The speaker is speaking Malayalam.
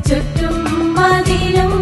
ചുറ്റും മതിലും